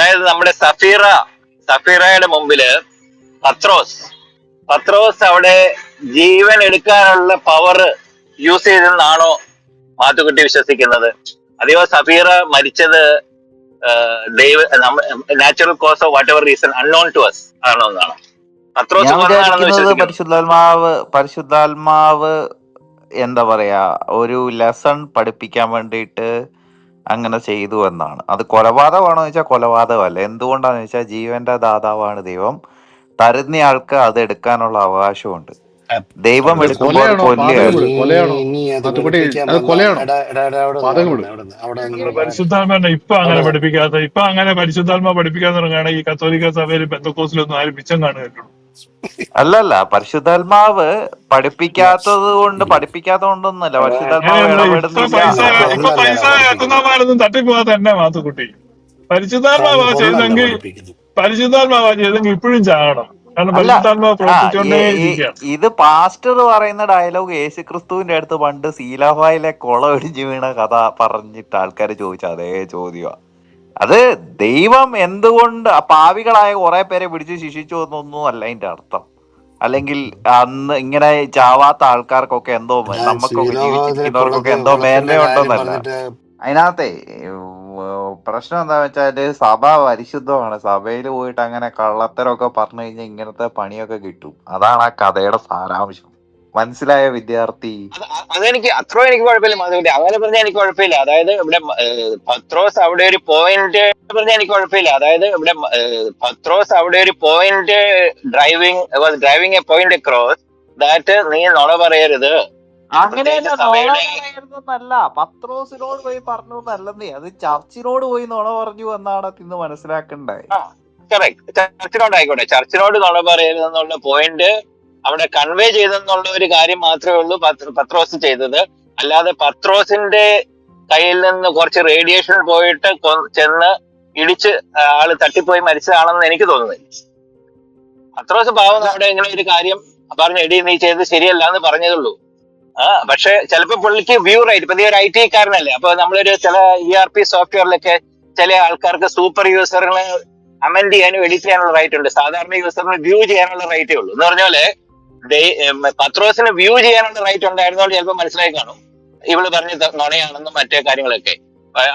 അതായത് നമ്മുടെ സഫീറ സഫീറയുടെ മുമ്പിൽ പത്രോസ്. പത്രോസ് അവിടെ ജീവൻ എടുക്കാനുള്ള പവർ യൂസ് ചെയ്തെന്നാണോ മാത്തുക്കുട്ടി വിശ്വസിക്കുന്നത്. അതെയോ സഫീറ മരിച്ചത് ദൈവ natural cause of whatever reason unknown to us ആണോ എന്നാണ് പത്രോസ് പരിശുദ്ധാത്മാവ് പരിശുദ്ധാത്മാവ് എന്താ പറയാ ഒരു ലെസൺ പഠിപ്പിക്കാൻ വേണ്ടിയിട്ട് അങ്ങനെ ചെയ്തു എന്നാണ്. അത് കൊലപാതകമാണോ വെച്ചാൽ കൊലപാതകമല്ല. എന്തുകൊണ്ടാണെന്ന് വെച്ചാൽ ജീവന്റെ ദാതാവാണ് ദൈവം. തരുന്നയാൾക്ക് അത് എടുക്കാനുള്ള അവകാശമുണ്ട്. ദൈവം എടുക്കുമ്പോൾ പരിശുദ്ധാത്മാവിനെ ഇപ്പൊ അങ്ങനെ പഠിപ്പിക്കാത്ത ഇപ്പൊ അങ്ങനെ പരിശുദ്ധാത്മ പഠിപ്പിക്കാൻ തുടങ്ങുകയാണ് ഈ കത്തോലിക്ക സഭയിൽ ബന്ധക്കോസിലൊന്നും ആരും മിച്ചം കാണുകയുള്ളൂ അല്ലല്ല പരിശുദ്ധാത്മാവ് പഠിപ്പിക്കാത്തത് കൊണ്ട് പഠിപ്പിക്കാത്തത് കൊണ്ടൊന്നുമല്ല പരിശുദ്ധാത്മാവ് ഇടപെടുന്നില്ല. തന്നെ മാത്തുക്കുട്ടി. പരിശുദ്ധാത്മാവ കൊള്ളല്ല ചെയ്തെങ്കിൽ പഠിപ്പിക്കുന്നത് ചെയ്തെങ്കിൽ ഇപ്പോഴും ചാകണം. ഇത് പാസ്റ്റർ പറയുന്ന ഡയലോഗ് യേശു ക്രിസ്തുവിന്റെ അടുത്ത് പണ്ട് സീലാഫായിലെ കൊള ഒടിഞ്ഞു വീണ കഥ പറഞ്ഞിട്ട് ആൾക്കാർ ചോദിച്ച അതേ ചോദ്യമാ അത് ദൈവം എന്തുകൊണ്ട് പാവികളായ കുറെ പേരെ പിടിച്ച് ശിക്ഷിച്ചു എന്നൊന്നും അല്ല അതിന്റെ അർത്ഥം. അല്ലെങ്കിൽ അന്ന് ഇങ്ങനെ ചാവാത്ത ആൾക്കാർക്കൊക്കെ എന്തോ നമുക്കൊക്കെ ജീവിച്ചിരിക്കുന്നവർക്കൊക്കെ എന്തോ മേന്മയുണ്ടെന്നല്ല അതിനകത്തെ പ്രശ്നം എന്താ വെച്ചാൽ സഭ പരിശുദ്ധമാണ്. സഭയിൽ പോയിട്ട് അങ്ങനെ കള്ളത്തരമൊക്കെ പറഞ്ഞു കഴിഞ്ഞാൽ ഇങ്ങനത്തെ പണിയൊക്കെ കിട്ടും. അതാണ് ആ കഥയുടെ സാരാംശം. മനസ്സിലായ വിദ്യാർത്ഥി. അതെനിക്ക് അത്ര എനിക്ക് കുഴപ്പമില്ല മാധവന്റെ അങ്ങനെ പറഞ്ഞാൽ എനിക്ക് കുഴപ്പമില്ല. അതായത് ഇവിടെ പത്രോസ് അവിടെ ഒരു പോയിന്റ് പറഞ്ഞാൽ എനിക്ക് കുഴപ്പമില്ല. അതായത് ഇവിടെ പത്രോസ് അവിടെ ഒരു point driving driving a point cross that നീ നുണ പറയരുത്. അങ്ങനെയല്ല പത്രോസിനോട് പോയി പറഞ്ഞു എന്നല്ലെന്നേ അത് ചർച്ചിനോട് പോയി നുണ പറഞ്ഞു എന്നാണ് ഇന്ന് മനസ്സിലാക്കണ്ടേ. കറക്റ്റ് ചർച്ചിനോട് ആയിക്കോട്ടെ. ചർച്ചിനോട് നുണ പറയരുതെന്നുള്ള പോയിന്റ് അവിടെ കൺവേ ചെയ്തെന്നുള്ള ഒരു കാര്യം മാത്രമേ ഉള്ളൂ. പത്രോസ് ചെയ്തത്. അല്ലാതെ പത്രോസിന്റെ കയ്യിൽ നിന്ന് കുറച്ച് റേഡിയേഷൻ പോയിട്ട് ചെന്ന് ഇടിച്ച് ആൾ തട്ടിപ്പോയി മരിച്ചതാണെന്ന് എനിക്ക് തോന്നുന്നില്ല. പത്രോസ് പാവം അവിടെ ഇങ്ങനെ ഒരു കാര്യം പറഞ്ഞു എടി നീ ചെയ്ത് ശരിയല്ല എന്ന് പറഞ്ഞതുള്ളൂ. ആ പക്ഷെ ചിലപ്പോ പുള്ളിക്ക് വ്യൂ റൈറ്റ് ഇപ്പൊ ഒരു ഐ ടി കാരനല്ലേ അപ്പൊ നമ്മളൊരു ചില ഇ ആർ പി സോഫ്റ്റ്വെയറിലൊക്കെ ചില ആൾക്കാർക്ക് സൂപ്പർ യൂസറിന് അമെന്റ് ചെയ്യാനും എഡിറ്റ് ചെയ്യാനുള്ള റൈറ്റ് ഉണ്ട്. സാധാരണ യൂസറിന് വ്യൂ ചെയ്യാനുള്ള റൈറ്റേ ഉള്ളൂ. എന്ന് പറഞ്ഞ പോലെ ദേ- ഉം, പത്രോസിന് വ്യൂ ചെയ്യാനുള്ള റൈറ്റ് ഉണ്ടായിരുന്നോണ്ട് ചിലപ്പോൾ മനസ്സിലായി കാണും. ഇവൾ പറഞ്ഞ നുണയാണെന്നും മറ്റേ കാര്യങ്ങളൊക്കെ.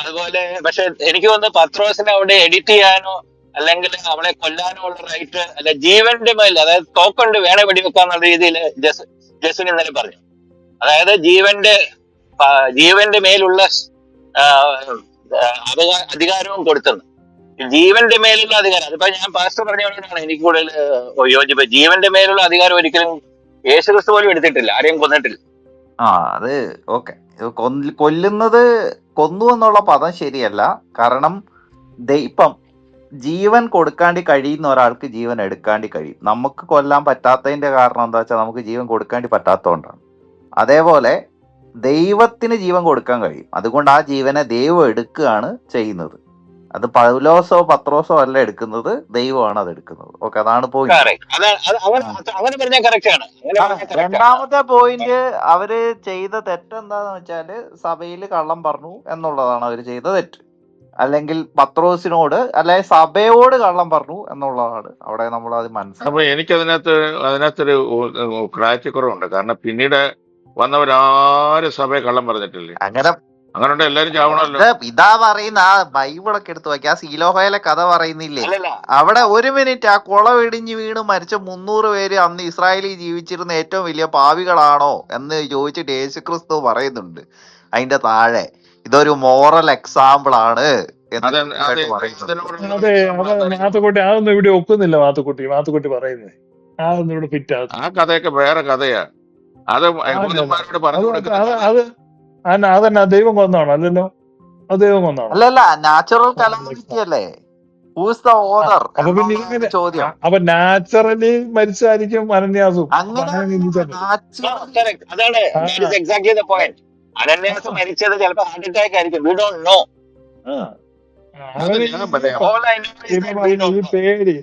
അതുപോലെ പക്ഷെ എനിക്ക് തോന്നുന്നു പത്രോസിനെ അവിടെ എഡിറ്റ് ചെയ്യാനോ അല്ലെങ്കിൽ അവളെ കൊല്ലാനോ ഉള്ള റൈറ്റ് അല്ല ജീവന്റെ മേൽ അതായത് തോക്കൊണ്ട് വേണേ വെടിവെക്കാന്നുള്ള രീതിയിൽ ജസ് ജസ്വിൻ ഇന്നലെ പറഞ്ഞു. അതായത് ജീവന്റെ ജീവന്റെ മേലുള്ള അധികാരവും കൊടുത്തെന്ന്. ജീവന്റെ മേലുള്ള അധികാരം. അതിപ്പോ ഞാൻ പാസ്റ്റർ പറഞ്ഞുകൊണ്ടാണ് എനിക്ക് കൂടുതൽ യോജിപ്പ്. ജീവന്റെ മേലുള്ള അധികാരം ഒരിക്കലും യേശുക്രിസ്തു പോലും എടുത്തിട്ടില്ല. ആരെയും കൊന്നിട്ടില്ല. ആ അത് ഓക്കെ. കൊല്ലുന്നത് കൊന്നു എന്നുള്ള പദം ശരിയല്ല. കാരണം ഇപ്പം ജീവൻ കൊടുക്കാണ്ടി കഴിയുന്ന ഒരാൾക്ക് ജീവൻ എടുക്കാണ്ടി കഴിയും. നമുക്ക് കൊല്ലാൻ പറ്റാത്തതിന്റെ കാരണം എന്താ വെച്ചാൽ നമുക്ക് ജീവൻ കൊടുക്കാണ്ടി പറ്റാത്തതുകൊണ്ടാണ്. അതേപോലെ ദൈവത്തിന് ജീവൻ കൊടുക്കാൻ കഴിയും. അതുകൊണ്ട് ആ ജീവനെ ദൈവം എടുക്കുകയാണ് ചെയ്യുന്നത്. അത് പൗലോസോ പത്രോസോ അല്ല എടുക്കുന്നത് ദൈവമാണ് അത് എടുക്കുന്നത്. ഓക്കെ അതാണ് പോയിന്റ് രണ്ടാമത്തെ പോയിന്റ് അവർ ചെയ്ത തെറ്റെന്താന്ന് വെച്ചാൽ സഭയിൽ കള്ളം പറഞ്ഞു എന്നുള്ളതാണ് അവർ ചെയ്ത തെറ്റ്. അല്ലെങ്കിൽ പത്രോസിനോട് അല്ലെ സഭയോട് കള്ളം പറഞ്ഞു എന്നുള്ളതാണ് അവിടെ നമ്മൾ അത് മനസ്സിലാക്കി അപ്പൊ എനിക്ക് അതിനകത്ത് അതിനകത്തൊരു ക്രാറ്റിക്കുറവുണ്ട് കാരണം പിന്നീട് വന്നവരാരും സഭയെ കള്ളം പറഞ്ഞിട്ടില്ലേ. അങ്ങനെ അങ്ങനെ എല്ലാരും ചാവണമല്ലോ. ഇത് പറയുന്ന ആ ബൈബിളൊക്കെ എടുത്തു നോക്കി ആ സീലോഹയിലെ കഥ പറയുന്നില്ലേ? അവിടെ ഒരു മിനിറ്റ് ആ കുളം ഇടിഞ്ഞ് വീണ് മരിച്ച മുന്നൂറ് പേര് അന്ന് ഇസ്രായേലിൽ ജീവിച്ചിരുന്ന ഏറ്റവും വലിയ പാവികളാണോ എന്ന് ചോദിച്ചിട്ട് യേശുക്രിസ്തു പറയുന്നുണ്ട്. അതിന്റെ താഴെ. ഇതൊരു മോറൽ എക്സാമ്പിൾ ആണ് എന്ന് അതെ മാത്തുക്കുട്ടി അതൊന്നും ഇവിടെ ഒക്കുന്നില്ല മാത്തുക്കുട്ടി. മാത്തുക്കുട്ടി പറയുന്നത് അതൊന്നും ഇവിടെ ഫിറ്റ് ആ കഥയൊക്കെ വേറെ കഥയാ. അത് അത് അതന്നെ ദൈവം കൊന്നാണോ അല്ലല്ലോ. അത് ദൈവം കൊന്നാണോ അല്ലല്ല നാച്ചുറൽ കലാമിറ്റി അല്ലേ? അപ്പൊ പിന്നെ എന്നുള്ളതാണ് ചോദ്യം. അപ്പൊ നാച്ചുറലി മരിച്ചായിരിക്കും അനന്യാസും. മരിച്ചത് ഹാർട്ട് അറ്റാക്ക് ആയിരിക്കും വി ഡോണ്ട് നോ ഈ പേടി.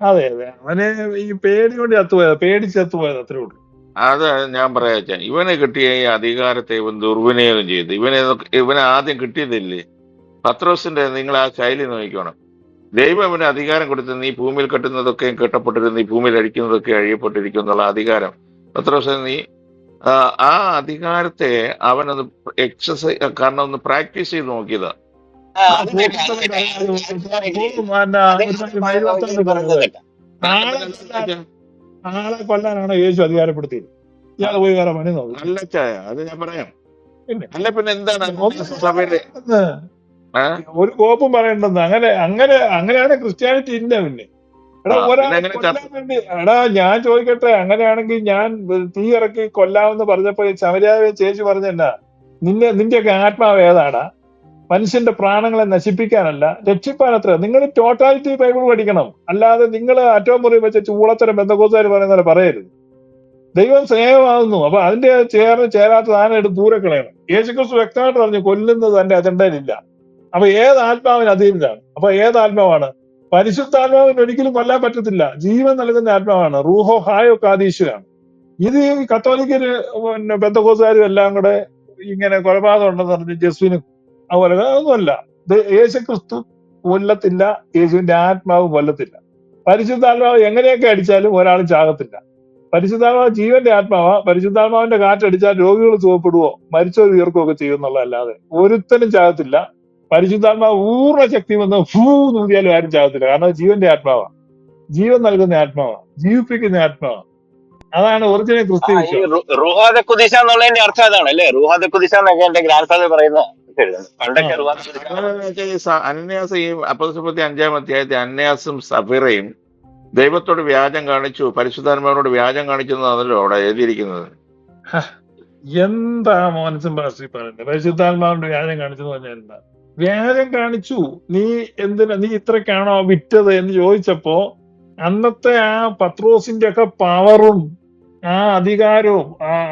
അതെ അതെ. അവന് ഈ പേടി കൊണ്ട് ചത്തുപോയത്. പേടിച്ച് ചത്തുപോയത് അത്രേ ഉള്ളൂ. അത് ഞാൻ പറയാച്ച ഇവനെ കിട്ടിയ ഈ അധികാരത്തെ ഇവൻ ദുർവിനിയോഗം ചെയ്തു ഇവനെ ഇവനെ ആദ്യം കിട്ടിയതില്ലേ? പത്രോസിന്റെ നിങ്ങൾ ആ ശൈലി നോക്കിക്കണം. ദൈവം ഇവന് അധികാരം കൊടുത്ത് നീ ഭൂമിയിൽ കെട്ടുന്നതൊക്കെ കെട്ടപ്പെട്ടിരുന്നു നീ ഭൂമിയിൽ അഴിക്കുന്നതൊക്കെ അഴിയപ്പെട്ടിരിക്കും എന്നുള്ള അധികാരം. പത്രോസ് നീ ആ, അധികാരത്തെ അവനൊന്ന് എക്സസൈസ് കാരണം ഒന്ന് പ്രാക്ടീസ് ചെയ്ത് നോക്കിയതാ. ആ, അത് ആളെ കൊല്ലാനാണ് യേശു അധികാരപ്പെടുത്തിയത്? ഇയാൾ പോയി വേറെ പണി നോക്കും. നല്ല ചായ അത് ഞാൻ പറയാം? അല്ല പിന്നെ എന്താണ് സഭയിലെ? ഒരു കോപ്പും പറയണ്ടെന്ന്. അങ്ങനെ അങ്ങനെ അങ്ങനെയാണ് ക്രിസ്ത്യാനിറ്റി ഇല്ല പിന്നെ. എടാ ഒരാൾ ഒരാളെ കൊല്ലാൻ വേണ്ടി എടാ ഞാൻ ചോദിക്കട്ടെ അങ്ങനെയാണെങ്കിൽ ഞാൻ തീ ഇറക്കി കൊല്ലാമെന്ന് പറഞ്ഞപ്പോ ശമര്യാവെ ചേച്ചി പറഞ്ഞെന്നാ? നിന്റെ നിന്റെയൊക്കെ ആത്മാവ് ഏതാടാ? മനുഷ്യന്റെ പ്രാണങ്ങളെ നശിപ്പിക്കാനല്ല രക്ഷിപ്പാനത്ര. നിങ്ങൾ ടോട്ടാലിറ്റി ബൈബിൾ പഠിക്കണം. അല്ലാതെ നിങ്ങൾ അറ്റവും മുറി വെച്ച ചൂളത്തരം ബന്ധക്കോസുകാർ പറയുന്ന പറയരുത്. ദൈവം സ്നേഹമാകുന്നു. അപ്പൊ അതിന്റെ ചേർന്ന് ചേരാത്ത സാധനം എടുത്ത് ദൂരെ കളയണം? യേശുക്രിസ്തു വ്യക്തമായിട്ട് പറഞ്ഞു കൊല്ലുന്നത് തന്റെ അജണ്ടയിലില്ല. അപ്പൊ ഏത് ആത്മാവിന് അധീനതാണ് അപ്പൊ ഏത് ആത്മാവാണ്? പരിശുദ്ധാത്മാവിന് ഒരിക്കലും കൊല്ലാൻ പറ്റത്തില്ല. ജീവൻ നൽകുന്ന ആത്മാവാണ്. റൂഹോ ഹായോ കാതീശുവാണ് ഇത് കത്തോലിക്കര് പിന്നെ ബന്ധകോസുകാരും എല്ലാം കൂടെ ഇങ്ങനെ കൊലപാതകം ഉണ്ടെന്ന് പറഞ്ഞ് ജസ്വിനും അതുപോലെ അതൊന്നുമല്ല. ഇത് യേശുക്രിസ്തു കൊല്ലത്തില്ല യേശുവിന്റെ ആത്മാവ് കൊല്ലത്തില്ല. പരിശുദ്ധാത്മാവ് എങ്ങനെയൊക്കെ അടിച്ചാലും ഒരാൾ ചാകത്തില്ല. പരിശുദ്ധാത്മാവ് ജീവന്റെ ആത്മാവാ പരിശുദ്ധാത്മാവിന്റെ കാറ്റടിച്ചാൽ രോഗികൾ സുഖപ്പെടുവോ മരിച്ചവർ ഉയർക്കുകയൊക്കെ എന്നുള്ളതല്ലാതെ ഒരുത്തനും ചാകത്തില്ല. പരിശുദ്ധാത്മാവ് പൂർണ ശക്തി വന്ന് ഫൂ നൂതിയാലും ആരും ചാകത്തില്ല. കാരണം ജീവന്റെ ആത്മാവാ. ജീവൻ നൽകുന്ന ആത്മാവാ ജീവിപ്പിക്കുന്ന ആത്മാവാ. അതാണ് ഒറിജിനൽ ക്രിസ്ത്യൻ വിശ്വാസം. റുഹാദ എന്നുള്ളതിന്റെ അർത്ഥം അതാണ് അല്ലേ? റുഹാദ കുദിശ എന്നൊക്കെ എന്റെ ഗ്രാൻഡ് ഫാദർ പറയുന്ന അതെന്താന്ന് ഈ അപ്പസ്തലപ്രവൃത്തി അഞ്ചാം അധ്യായത്തെ അന്യാസും സഫിറയും ദൈവത്തോട് വ്യാജം കാണിച്ചു പരിശുദ്ധാത്മാവിനോട് വ്യാജം കാണിച്ചു അതല്ലോ അവിടെ എഴുതിയിരിക്കുന്നത്. എന്താ മോനസും പാസ്റ്റർ പറയുന്നത്? പരിശുദ്ധാത്മാവിന്റെ വ്യാജം കാണിച്ചെന്ന് പറഞ്ഞാൽ എന്താ? വ്യാജം കാണിച്ചു. നീ എന്തിനാ നീ ഇത്രക്കാണോ വിറ്റത് എന്ന് ചോദിച്ചപ്പോ അന്നത്തെ ആ പത്രോസിന്റെ ഒക്കെ പവറും ആ അധികാരവും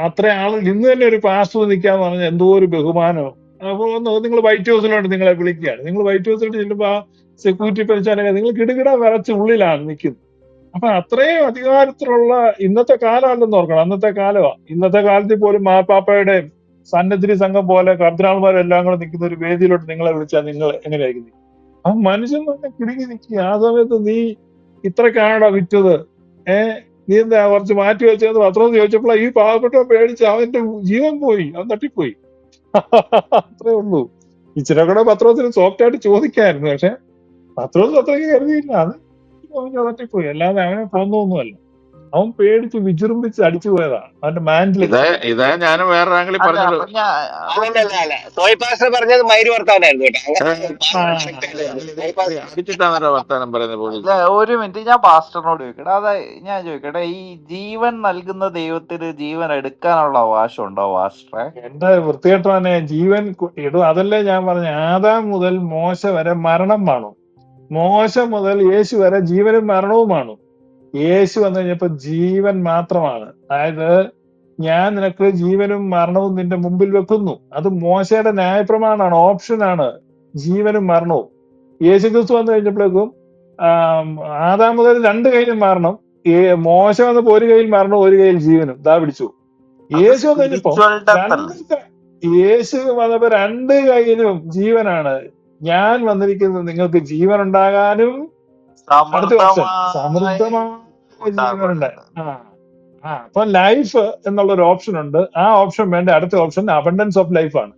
അത്ര ആളിൽ ഇന്ന് തന്നെ ഒരു പാസ്റ്റർ നിൽക്കാന്ന് പറഞ്ഞാൽ എന്തോ ഒരു ബഹുമാനവും. അപ്പൊ ഒന്ന് നിങ്ങൾ വൈറ്റ് ഹൗസിലോട്ട് നിങ്ങളെ വിളിക്കുകയാണ്. നിങ്ങൾ വൈറ്റ് ഹൗസിലോട്ട് ചെല്ലുമ്പോൾ ആ സെക്യൂരിറ്റി പരിശോധന നിങ്ങൾ കിടുകിട വിറച്ച് ഉള്ളിലാണ് നിൽക്കുന്നത്. അപ്പൊ അത്രയും അധികാരത്തിലുള്ള ഇന്നത്തെ കാലമല്ലെന്ന് ഓർക്കണം. അന്നത്തെ കാലമാ. ഇന്നത്തെ കാലത്തിൽ പോലും മാപ്പാപ്പയുടെ സന്നദ്ധി സംഘം പോലെ കർദിനാൾമാരും എല്ലാം കൂടെ നിൽക്കുന്ന ഒരു വേദിയിലോട്ട് നിങ്ങളെ വിളിച്ചാൽ നിങ്ങൾ എങ്ങനെയായിരിക്കും? ആ മനുഷ്യൻ തന്നെ കിടുങ്ങി നിൽക്കുക. ആ സമയത്ത് നീ ഇത്രക്കാണോ വിറ്റത്. ഏ നീ എന്താ കുറച്ച് മാറ്റി വെച്ചത് പത്രം ചോദിച്ചപ്പോൾ ഈ പാവപ്പെട്ട പേടിച്ച് അവന്റെ ജീവൻ പോയി. അവൻ തട്ടിപ്പോയി. അത്രേ ഉള്ളൂ. ഇച്ചിരി കൂടെ പത്രത്തിന് സോഫ്റ്റ് ആയിട്ട് ചോദിക്കായിരുന്നു പക്ഷെ പത്രോസ് അത്രയ്ക്ക് കരുതിയില്ല. അത് അവന് തട്ടിപ്പോയി അല്ലാതെ അവനെ കൊന്നൊന്നുമല്ല അവൻ പേടിച്ച് വിജൃംഭിച്ച് അടിച്ചു പോയതാണ് അവന്റെ മാൻഡിൽ ഇതാ ഇതാ ഞാൻ വേറെ ആംഗിളിൽ അല്ല പറഞ്ഞത്. അപ്പൊ ഞാൻ അല്ലല്ല അല്ല സോയി പാസ്റ്റർ പറഞ്ഞത് മൈര് വർത്താനായിരുന്നു കേട്ടോ. അങ്ങനെ ഏ, പാസ്റ്റർ ആ. correct അല്ലായിരുന്നു. സോയി പാസ്റ്റർ അടിച്ചിട്ടാണല്ലോ വർത്താനം പറയുന്നത് പോലീസ് അല്ല ഒരു മിനിറ്റ് ഞാൻ പാസ്റ്ററിനോട് ചോദിക്കട്ടെ. അതെ ഞാൻ ചോദിക്കട്ടെ ഈ ജീവൻ നൽകുന്ന ദൈവത്തിന് ജീവൻ എടുക്കാനുള്ള അവകാശം ഉണ്ടോ പാസ്റ്ററെ? എന്റെ വൃത്തികെട്ടവനെ ജീവൻ കു- ഇടും അതല്ലേ ഞാൻ പറഞ്ഞ. ആദാം മുതൽ മോശ വരെ മരണം വേണം മോശ മുതൽ യേശു വരെ ജീവനും മരണവുമാണ് യേശു വന്നു കഴിഞ്ഞപ്പോ ജീവൻ മാത്രമാണ്. അതായത് ഞാൻ നിനക്ക് ജീവനും മരണവും നിന്റെ മുമ്പിൽ വെക്കുന്നു. അത് മോശയുടെ ന്യായപ്രമാണാണ് ഓപ്ഷനാണ് ജീവനും മരണവും. യേശു ക്രിസ്തു വന്നു കഴിഞ്ഞപ്പോഴേക്കും ആദാം മുതൽ രണ്ട് കയ്യിലും മരണം മോശ വന്നപ്പോ ഒരു കയ്യിൽ മരണം ഒരു കയ്യിൽ ജീവനും. ദാ പിടിച്ചു. യേശു വന്നു കഴിഞ്ഞപ്പോ യേശു വന്നപ്പോ രണ്ട് കയ്യിലും ജീവനാണ്. ഞാൻ വന്നിരിക്കുന്നത് നിങ്ങൾക്ക് ജീവൻ ഉണ്ടാകാനും ആ അപ്പൊ ലൈഫ് എന്നുള്ള ഒരു ഓപ്ഷൻ ഉണ്ട്. ആ ഓപ്ഷൻ വേണ്ട അടുത്ത ഓപ്ഷൻ അബണ്ടൻസ് ഓഫ് ലൈഫ് ആണ്.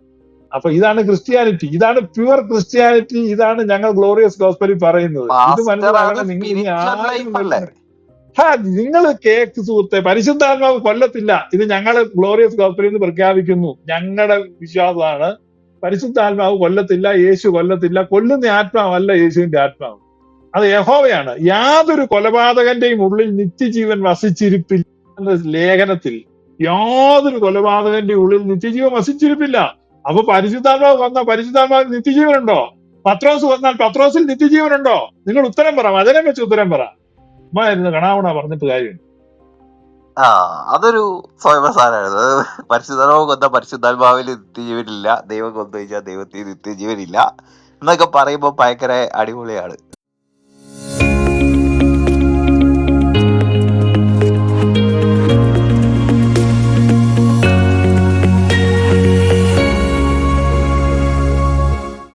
അപ്പൊ ഇതാണ് ക്രിസ്ത്യാനിറ്റി ഇതാണ് പ്യുവർ ക്രിസ്ത്യാനിറ്റി ഇതാണ് ഞങ്ങൾ ഗ്ലോറിയസ് ഗോസ്പലി പറയുന്നത്. ഇത് മനസ്സിലാകണം നിങ്ങൾ ഹാ നിങ്ങൾ കേക്ക് സുഹൃത്തെ പരിശുദ്ധാത്മാവ് കൊല്ലത്തില്ല. ഇത് ഞങ്ങൾ ഗ്ലോറിയസ് ഗോസ്പലി എന്ന് പ്രഖ്യാപിക്കുന്നു. ഞങ്ങളുടെ വിശ്വാസമാണ്. പരിശുദ്ധാത്മാവ് കൊല്ലത്തില്ല യേശു കൊല്ലത്തില്ല. കൊല്ലുന്ന ആത്മാവല്ല യേശുവിന്റെ ആത്മാവ്. അത് യഹോവയാണ്. യാതൊരു കൊലപാതകന്റെയും ഉള്ളിൽ നിത്യജീവൻ വസിച്ചിരിപ്പില്ല എന്ന ലേഖനത്തിൽ യാതൊരു കൊലപാതകന്റെ ഉള്ളിൽ നിത്യജീവൻ വസിച്ചിരിപ്പില്ല. അപ്പൊ പരിശുദ്ധാത്മാവ് വന്ന പരിശുദ്ധാത്മാവ് നിത്യജീവനുണ്ടോ? പത്രോസ് വന്നാൽ പത്രോസിൽ നിത്യജീവനുണ്ടോ? നിങ്ങൾ ഉത്തരം പറ വചനം വെച്ച് ഉത്തരം പറ. ഉമ്മായിരുന്നു കണാവണ പറഞ്ഞിട്ട് കാര്യം ആ അതൊരു സ്വയംസാരമായിരുന്നു പരിശുദ്ധാത്മാവ് കൊന്ന പരിശുദ്ധാത്മാവിൽ നിത്യജീവനില്ല. ദൈവം കൊന്നു കഴിഞ്ഞാൽ ദൈവത്തിൽ നിത്യജീവനില്ല എന്നൊക്കെ പറയുമ്പോൾ ഭയങ്കര അടിപൊളിയാണ്.